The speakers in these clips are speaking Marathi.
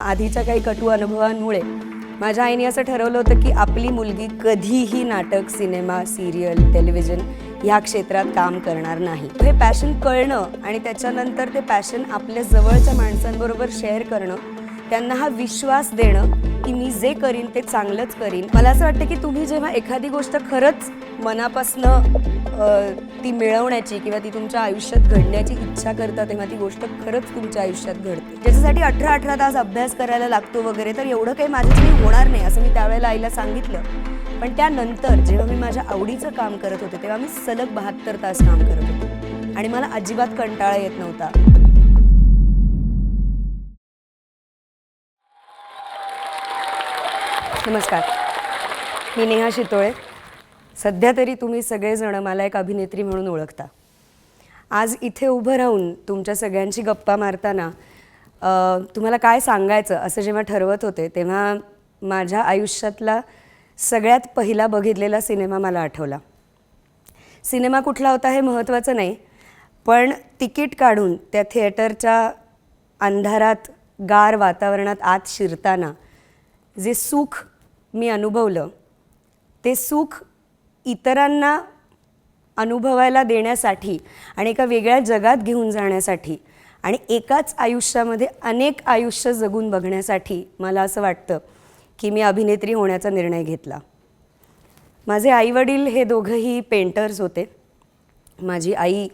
आधीच्या काही कटू अनुभवांमुळे माझ्या आईने असं ठरवलं होतं की आपली मुलगी कधीही नाटक सिनेमा सिरियल टेलिव्हिजन ह्या क्षेत्रात काम करणार नाही. हे पॅशन कळणं आणि त्याच्यानंतर ते पॅशन आपल्या जवळच्या माणसांबरोबर शेअर करणं त्यांना हा विश्वास देणं की मी जे करीन ते चांगलंच करीन. मला असं वाटतं की तुम्ही जेव्हा एखादी गोष्ट खरंच मनापासनं ती मिळवण्याची किंवा ती तुमच्या आयुष्यात घडण्याची इच्छा करता तेव्हा ती गोष्ट खरंच तुमच्या आयुष्यात घडते. ज्याच्यासाठी अठरा अठरा तास अभ्यास करायला लागतो वगैरे तर एवढं काही माझ्यासाठी होणार नाही असं मी त्यावेळेला आईला सांगितलं. पण त्यानंतर जेव्हा मी माझ्या आवडीचं काम करत होते तेव्हा मी सलग बहात्तर तास काम करत होते. आणि मला अजिबात कंटाळा येत नव्हता. नमस्कार. मी नेहा शितोळे. सध्या तरी तुम्ही सगळेजण मला एक अभिनेत्री म्हणून ओळखता. आज इथे उभं राहून तुमच्या सगळ्यांची गप्पा मारताना तुम्हाला काय सांगायचं असं जेव्हा ठरवत होते तेव्हा माझ्या आयुष्यातला सगळ्यात पहिला बघितलेला सिनेमा मला आठवला. सिनेमा कुठला होता हे महत्त्वाचं नाही पण तिकीट काढून त्या थिएटरच्या अंधारात गार वातावरणात आत शिरताना जे सुख मी अनुभवलं. ते सुख इतरांना अनुभवायला देण्यासाठी आणि एका वेगळ्या जगात घेऊन जाण्यासाठी आणि एकाच आयुष्यामध्ये अनेक आयुष्य जगून बघण्यासाठी मला असं वाटतं की मी अभिनेत्री होण्याचा निर्णय घेतला. माझे आईवडील हे दोघंही पेंटर्स होते. माझी आई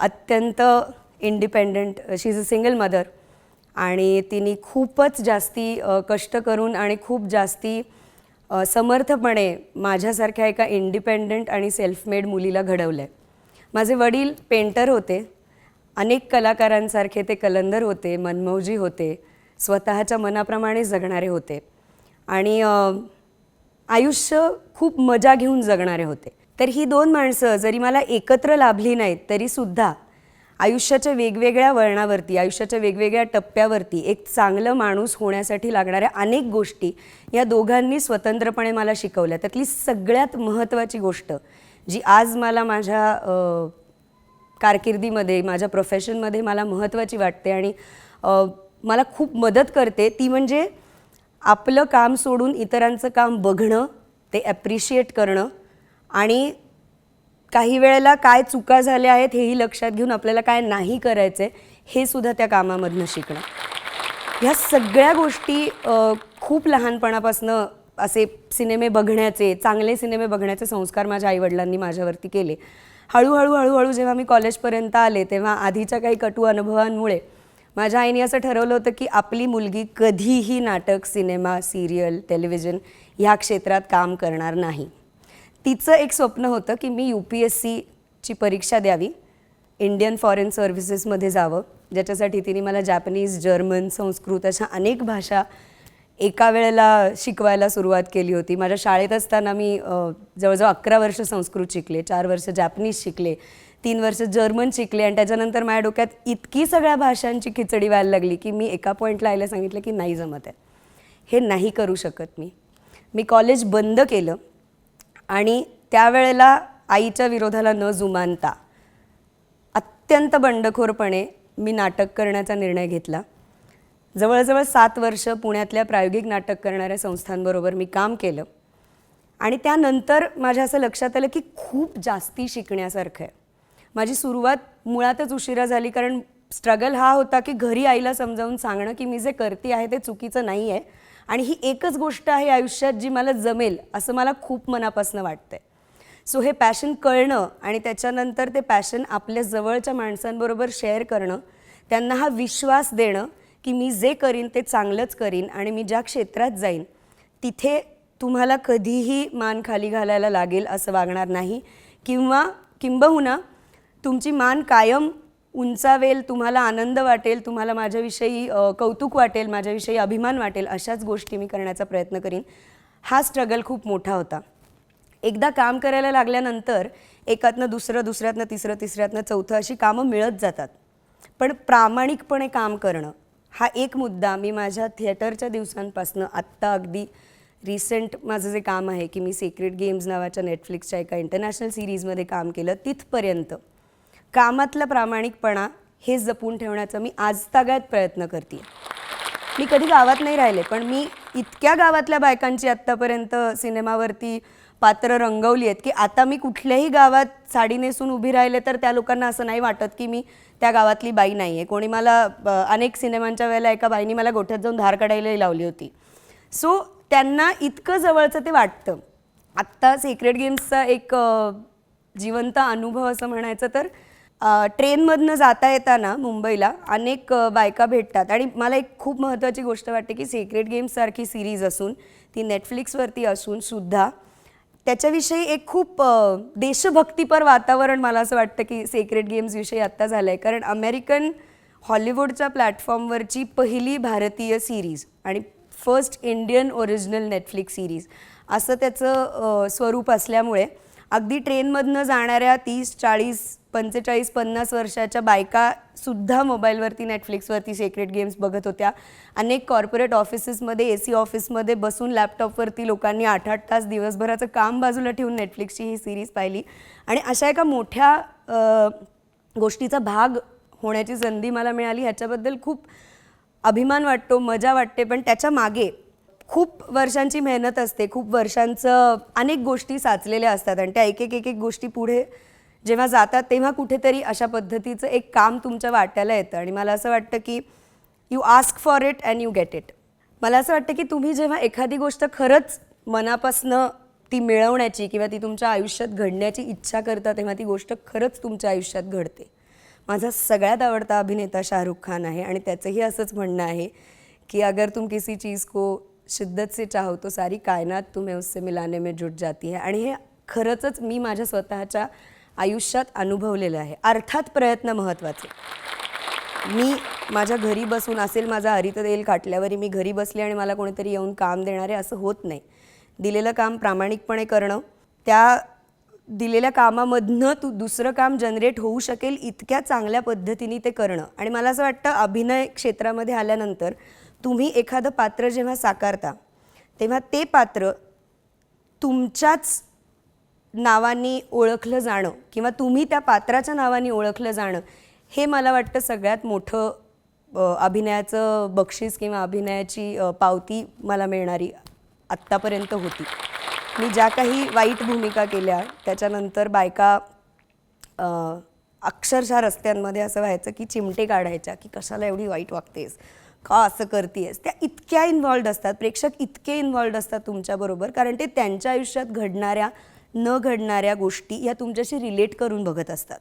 अत्यंत independent she is a single mother आणि तिने खूपच जास्ती कष्ट करून आणि खूप जास्ती समर्थपणे माझ्यासारख्या एका इंडिपेंडंट आणि सेल्फमेड मुलीला घडवलं आहे माझे वडील पेंटर होते. अनेक कलाकारांसारखे ते कलंदर होते मनमौजी होते स्वतःच्या मनाप्रमाणे जगणारे होते. आणि आयुष्य खूप मजा घेऊन जगणारे होते. तर ही दोन माणसं जरी मला एकत्र लाभली नाहीत तरीसुद्धा आयुष्याच्या वेगवेगळ्या वळणावरती आयुष्याच्या वेगवेगळ्या टप्प्यावरती एक चांगलं माणूस होण्यासाठी लागणाऱ्या अनेक गोष्टी या दोघांनी स्वतंत्रपणे मला शिकवल्या. त्यातली सगळ्यात महत्त्वाची गोष्ट जी आज मला माझ्या कारकिर्दीमध्ये माझ्या प्रोफेशनमध्ये मला महत्त्वाची वाटते आणि मला खूप मदत करते ती म्हणजे आपलं काम सोडून इतरांचं काम बघणं ते ॲप्रिशिएट करणं आणि काही वेळेला काय चुका झाल्या आहेत हेही लक्षात घेऊन आपल्याला काय नाही करायचं हे सुद्धा त्या कामामधनं शिकणं. ह्या सगळ्या गोष्टी खूप लहानपणापासनं असे सिनेमे बघण्याचे चांगले सिनेमे बघण्याचे संस्कार माझ्या आईवडिलांनी माझ्यावरती केले. हळूहळू हळूहळू जेव्हा मी कॉलेजपर्यंत आले तेव्हा आधीच्या काही कटू अनुभवांमुळे माझ्या आईने असं ठरवलं होतं की आपली मुलगी कधीही नाटक सिनेमा सिरियल टेलिव्हिजन ह्या क्षेत्रात काम करणार नाही. तिचं एक स्वप्न होतं की मी यू पी एस सीची परीक्षा द्यावी इंडियन फॉरेन सर्व्हिसेसमध्ये जावं. ज्याच्यासाठी तिने मला जॅपनीज जर्मन संस्कृत अशा अनेक भाषा एका वेळेला शिकवायला सुरुवात केली होती. माझ्या शाळेत असताना मी जवळजवळ अकरा वर्ष संस्कृत शिकले चार वर्ष जॅपनीज शिकले तीन वर्ष जर्मन शिकले आणि त्याच्यानंतर माझ्या डोक्यात इतकी सगळ्या भाषांची खिचडी व्हायला लागली की मी एका पॉईंटला आयला सांगितलं की नाही जमत आहे. हे नाही करू शकत मी. मी कॉलेज बंद केलं. आणि त्यावेळेला आईच्या विरोधाला न जुमानता अत्यंत बंडखोरपणे मी नाटक करण्याचा निर्णय घेतला. जवळजवळ सात वर्ष पुण्यातल्या प्रायोगिक नाटक करणाऱ्या संस्थांबरोबर मी काम केलं. आणि त्यानंतर माझ्या असं लक्षात आलं की खूप जास्ती शिकण्यासारखं आहे. माझी सुरुवात मुळातच उशिरा झाली कारण स्ट्रगल हा होता की घरी आईला समजावून सांगणं की मी जे करते आहे ते चुकीचं नाही आहे आणि ही एकच गोष्ट आहे आयुष्यात जी मला जमेल असं मला खूप मनापासून वाटतंय. सो हे पॅशन कळणं आणि त्याच्यानंतर ते पॅशन आपल्या जवळच्या माणसांबरोबर शेअर करणं त्यांना हा विश्वास देणं की मी जे करीन ते चांगलंच करीन आणि मी ज्या क्षेत्रात जाईन तिथे तुम्हाला कधीही मान खाली घालायला लागेल असं वागणार नाही. किंवा किंबहुना तुमची मान कायम उंचावेल तुम्हाला आनंद वाटेल तुम्हाला माझ्याविषयी कौतुक वाटेल माझ्याविषयी अभिमान वाटेल अशाच गोष्टी मी करण्याचा प्रयत्न करीन. हा स्ट्रगल खूप मोठा होता. एकदा काम करायला लागल्यानंतर एकातनं दुसरं दुसऱ्यातनं तिसरं तिसऱ्यातनं चौथं अशी कामं मिळत जातात. पण प्रामाणिकपणे काम करणं हा एक मुद्दा मी माझ्या थिएटरच्या दिवसांपासनं आत्ता अगदी रिसेंट माझं जे काम आहे की मी सिक्रेट गेम्स नावाच्या नेटफ्लिक्सच्या एका इंटरनॅशनल सिरीजमध्ये काम केलं तिथपर्यंत. कामातला प्रामाणिकपणा हे जपून ठेवण्याचा मी आज तागायत प्रयत्न करते मी कधी गावात नाही राहिले पण मी इतक्या गावातल्या बायकांची आत्तापर्यंत सिनेमावरती पात्र रंगवली आहेत की आता मी कुठल्याही गावात साडी नेसून उभी राहिले तर त्या लोकांना असं नाही वाटत की मी त्या गावातली बाई नाही आहे कोणी मला अनेक सिनेमांच्या वेळेला एका बाईनी मला गोठ्यात जाऊन धार काढायलाही लावली होती. सो त्यांना इतकं जवळचं ते वाटतं. आत्ता सिक्रेट गेम्सचा एक जिवंत अनुभव असं म्हणायचं तर ट्रेनमधनं जाता येताना मुंबईला अनेक बायका भेटतात. आणि मला एक खूप महत्त्वाची गोष्ट वाटते की सिक्रेट गेम्ससारखी सिरीज असून ती नेटफ्लिक्सवरती असून सुद्धा त्याच्याविषयी एक खूप देशभक्तीपर वातावरण मला असं वाटतं की सेक्रेट गेम्सविषयी आत्ता झालं आहे कारण अमेरिकन हॉलिवूडच्या प्लॅटफॉर्मवरची पहिली भारतीय सिरीज आणि first Indian original Netflix series असं त्याचं स्वरूप असल्यामुळे अगदी ट्रेनमधनं जाणाऱ्या तीस चाळीस पंचेचाळीस पन्नास वर्षाच्या बायका सुद्धा मोबाईलवरती नेटफ्लिक्सवरती सेक्रेट गेम्स बघत होत्या. अनेक कॉर्पोरेट ऑफिसेसमध्ये ए सी ऑफिसमध्ये बसून लॅपटॉपवरती लोकांनी आठ आठ तास दिवसभराचं काम बाजूला ठेवून नेटफ्लिक्सची ही सिरीज पाहिली. आणि अशा एका मोठ्या गोष्टीचा भाग होण्याची संधी मला मिळाली. ह्याच्याबद्दल खूप अभिमान वाटतो मजा वाटते. पण त्याच्यामागे खूप वर्षांची मेहनत असते खूप वर्षांचं अनेक गोष्टी साचलेल्या असतात आणि त्या एक एक एक एक गोष्टी पुढे जेव्हा जातात तेव्हा कुठेतरी अशा पद्धतीचं एक काम तुमच्या वाट्याला येतं. आणि मला असं वाटतं की you ask for it and you get it मला असं वाटतं की तुम्ही जेव्हा एखादी गोष्ट खरंच मनापासनं ती मिळवण्याची किंवा ती तुमच्या आयुष्यात घडण्याची इच्छा करता तेव्हा ती गोष्ट खरंच तुमच्या आयुष्यात घडते. माझा सगळ्यात आवडता अभिनेता शाहरुख खान आहे आणि त्याचंही असंच म्हणणं आहे की अगर तुम किसी चीज़ को शिद्दत से चाहो तो सारी कायनात तुम्हें उससे मिलाने में जुट जाती है. आणि हे खरंचच मी माझ्या स्वतःच्या आयुष्यात अनुभवलेलं आहे. अर्थात प्रयत्न महत्त्वाचे मी माझ्या घरी बसून असेल माझा हरित तेल काटल्यावरही मी घरी बसले आणि मला कोणीतरी येऊन काम देणारे असं होत नाही. दिलेलं काम प्रामाणिकपणे करणं त्या दिलेल्या कामामधनं तू दुसरं काम जनरेट होऊ शकेल इतक्या चांगल्या पद्धतीने ते करणं. आणि मला असं वाटतं अभिनय क्षेत्रामध्ये आल्यानंतर तुम्ही एखादं पात्र जेव्हा साकारता तेव्हा ते पात्र तुमच्याच नावाने ओळखलं जाणं किंवा तुम्ही त्या पात्राच्या नावाने ओळखलं जाणं हे मला वाटतं सगळ्यात मोठं अभिनयाचं बक्षीस किंवा अभिनयाची पावती मला मिळणारी आत्तापर्यंत होती. मी ज्या काही वाईट भूमिका केल्या त्याच्यानंतर बायका अक्षरशः रस्त्यांमध्ये असं व्हायचं की चिमटे काढायच्या की कशाला एवढी वाईट वागतेस? का असं करतेस त्या इतक्या इन्व्हॉल्ड असतात. प्रेक्षक इतके इन्व्हॉल्ड असतात तुमच्याबरोबर कारण ते त्यांच्या आयुष्यात घडणाऱ्या न घडणाऱ्या गोष्टी या तुमच्याशी रिलेट करून बघत असतात.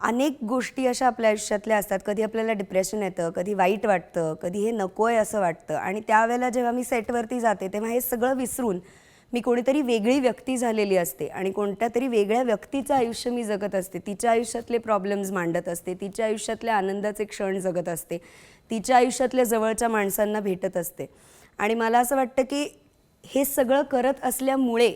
अनेक गोष्टी अशा आपल्या आयुष्यातल्या असतात. कधी आपल्याला डिप्रेशन येतं कधी वाईट वाटतं कधी हे नको आहे असं वाटतं. आणि त्यावेळेला जेव्हा मी सेटवरती जाते तेव्हा हे सगळं विसरून मी कोणीतरी वेगळी व्यक्ती झालेली असते. आणि कोणत्या तरी वेगळ्या व्यक्तीचं आयुष्य मी जगत असते. तिच्या आयुष्यातले प्रॉब्लेम्स मांडत असते. तिच्या आयुष्यातल्या आनंदाचे क्षण जगत असते. तिच्या आयुष्यातल्या जवळच्या माणसांना भेटत असते. आणि मला असं वाटतं की हे सगळं करत असल्यामुळे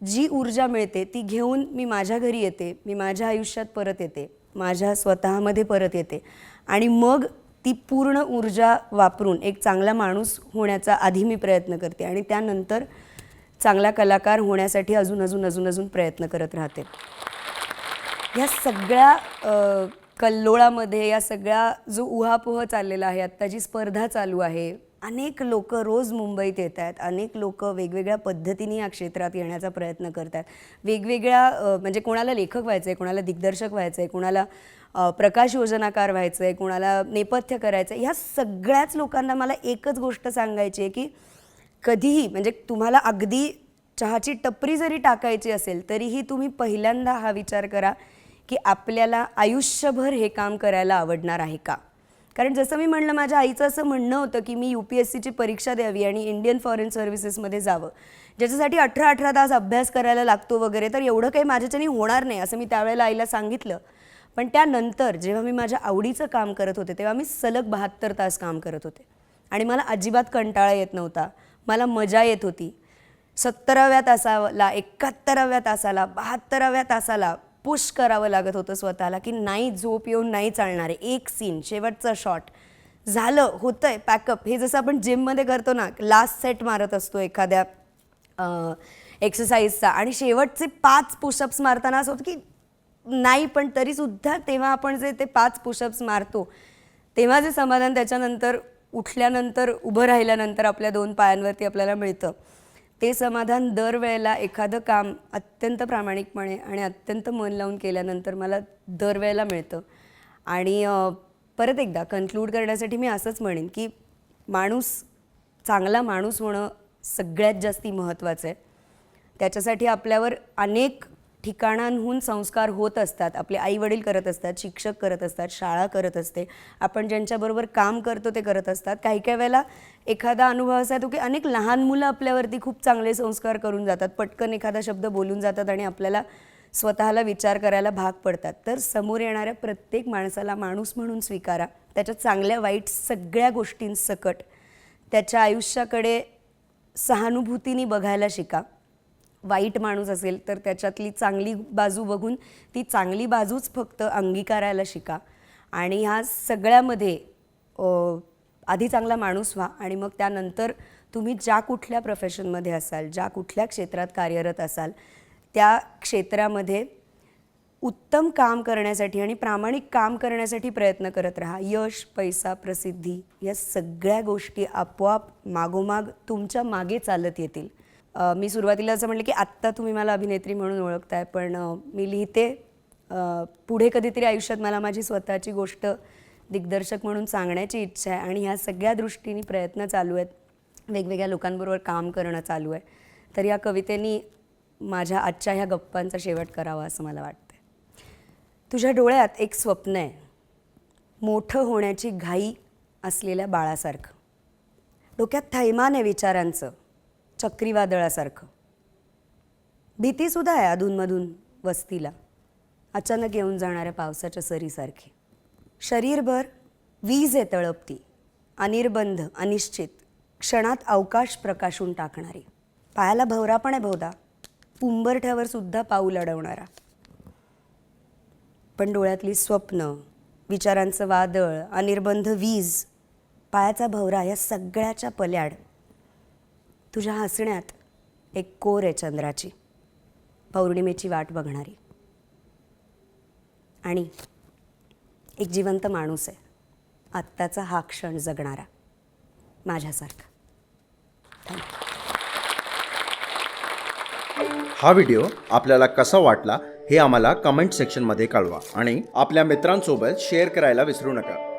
जी ऊर्जा मिळते ती घेऊन मी माझ्या घरी येते मी माझ्या आयुष्यात परत येते माझ्या स्वतःमध्ये परत येते. आणि मग ती पूर्ण ऊर्जा वापरून एक चांगला माणूस होण्याचा आधी मी प्रयत्न करते आणि त्यानंतर चांगला कलाकार होण्यासाठी अजून अजून अजून अजून प्रयत्न करत राहते. ह्या सगळ्या कल्लोळामध्ये या सगळ्या जो उहापोह चाललेला आहे आत्ता जी स्पर्धा चालू आहे अनेक लोक रोज मुंबईत येत आहेत. अनेक लोक वेगवेगळ्या पद्धतीने या क्षेत्रात येण्याचा प्रयत्न करत आहेत. वेगवेगळ्या म्हणजे कोणाला लेखक व्हायचं आहे कोणाला दिग्दर्शक व्हायचं आहे कोणाला प्रकाश योजनाकार व्हायचं आहे कोणाला नेपथ्य करायचं आहे ह्या सगळ्याच लोकांना मला एकच गोष्ट सांगायची आहे की कधीही म्हणजे तुम्हाला अगदी चहाची टपरी जरी टाकायची असेल तरीही तुम्ही पहिल्यांदा हा विचार करा की आपल्याला आयुष्यभर हे काम करायला आवडणार आहे का? कारण जसं मी म्हणलं माझ्या आईचं असं म्हणणं होतं की मी यू पी एस सीची परीक्षा द्यावी आणि इंडियन फॉरेन सर्व्हिसेसमध्ये जावं. ज्याच्यासाठी अठरा अठरा तास अभ्यास करायला लागतो वगैरे तर एवढं काही माझ्याच्याने होणार नाही असं मी त्यावेळेला आईला सांगितलं. पण त्यानंतर जेव्हा मी माझ्या आवडीचं काम करत होते तेव्हा मी सलग बहात्तर तास काम करत होते. आणि मला अजिबात कंटाळा येत नव्हता. मला मजा येत होती. सत्तराव्या तासाला एकाहत्तराव्या तासाला बहात्तराव्या तासाला पुश करावं लागत होतं स्वतःला की नाही झोप येऊन नाही चालणार आहे. एक सीन शेवटचं शॉट झालं होतंय पॅकअप हे जसं आपण जिममध्ये करतो ना लास्ट सेट मारत असतो एखाद्या एक्सरसाइजचा आणि शेवटचे पाच पुशअप्स मारताना असं होतं की नाही पण तरीसुद्धा तेव्हा आपण जे ते पाच पुशअप्स मारतो तेव्हा जे समाधान त्याच्यानंतर उठल्यानंतर उभं राहिल्यानंतर आपल्या दोन पायांवरती आपल्याला मिळतं. ते समाधान दरवेळेला एखादं काम अत्यंत प्रामाणिकपणे आणि अत्यंत मन लावून केल्यानंतर मला दरवेळेला मिळतं. आणि परत एकदा कन्क्लूड करण्यासाठी मी असंच म्हणेन की माणूस चांगला माणूस होणं सगळ्यात जास्ती महत्त्वाचं आहे. त्याच्यासाठी आपल्यावर अनेक ठिकाणांहून संस्कार होत असतात. आपले आई वडील करत असतात शिक्षक करत असतात शाळा करत असते. आपण ज्यांच्याबरोबर काम करतो ते करत असतात. काही काही वेळेला एखादा अनुभव असा येतो की अनेक लहान मुलं आपल्यावरती खूप चांगले संस्कार करून जातात. पटकन एखादा शब्द बोलून जातात आणि आपल्याला स्वतःला विचार करायला भाग पडतात. तर समोर येणाऱ्या प्रत्येक माणसाला माणूस म्हणून स्वीकारा. त्याच्या चांगल्या वाईट सगळ्या गोष्टींसकट त्याच्या आयुष्याकडे सहानुभूतीने बघायला शिका. वाईट माणूस असेल तर त्याच्यातली चांगली बाजू बघून ती चांगली बाजूच फक्त अंगीकारायला शिका. आणि ह्या सगळ्यामध्ये आधी चांगला माणूस व्हा आणि मग त्यानंतर तुम्ही ज्या कुठल्या प्रोफेशनमध्ये असाल ज्या कुठल्या क्षेत्रात कार्यरत असाल त्या क्षेत्रामध्ये उत्तम काम करण्यासाठी आणि प्रामाणिक काम करण्यासाठी प्रयत्न करत राहा. यश पैसा प्रसिद्धी या सगळ्या गोष्टी आपोआप मागोमाग तुमच्या मागे चालत येतील. मी सुरुवातीला असं म्हटलं की आत्ता तुम्ही मला अभिनेत्री म्हणून ओळखताय पण मी लिहिते. पुढे कधीतरी आयुष्यात मला माझी स्वतःची गोष्ट दिग्दर्शक म्हणून सांगण्याची इच्छा आहे आणि ह्या सगळ्या दृष्टीने प्रयत्न चालू आहेत. वेगवेगळ्या लोकांबरोबर काम करणं चालू आहे. तर या कवितेनी माझ्या आजच्या ह्या गप्पांचा शेवट करावा असं मला वाटतं तुझ्या डोळ्यात एक स्वप्न आहे. मोठं होण्याची घाई असलेल्या बाळासारखं. डोक्यात थैमान आहे विचारांचं. चक्रीवादळासारखं. भीतीसुद्धा आहे अधूनमधून वस्तीला. अचानक येऊन जाणाऱ्या पावसाच्या सरीसारखी. शरीरभर वीज आहे तळपती. अनिर्बंध अनिश्चित. क्षणात अवकाश प्रकाशून टाकणारी. पायाला भवरा पण आहे बहुधा. उंबरठ्यावर सुद्धा पाऊल अडवणारा. पण डोळ्यातली स्वप्न विचारांचं वादळ अनिर्बंध वीज पायाचा भवरा या सगळ्याच्या पल्याड. तुझ्या हसण्यात एक कोर आहे चंद्राची. पौर्णिमेची वाट बघणारी. आणि एक जिवंत माणूस आहे. आत्ताचा हा क्षण जगणारा. माझ्यासारखा. हा व्हिडिओ आपल्याला कसा वाटला हे आम्हाला कमेंट सेक्शनमध्ये कळवा. आणि आपल्या मित्रांसोबत शेअर करायला विसरू नका.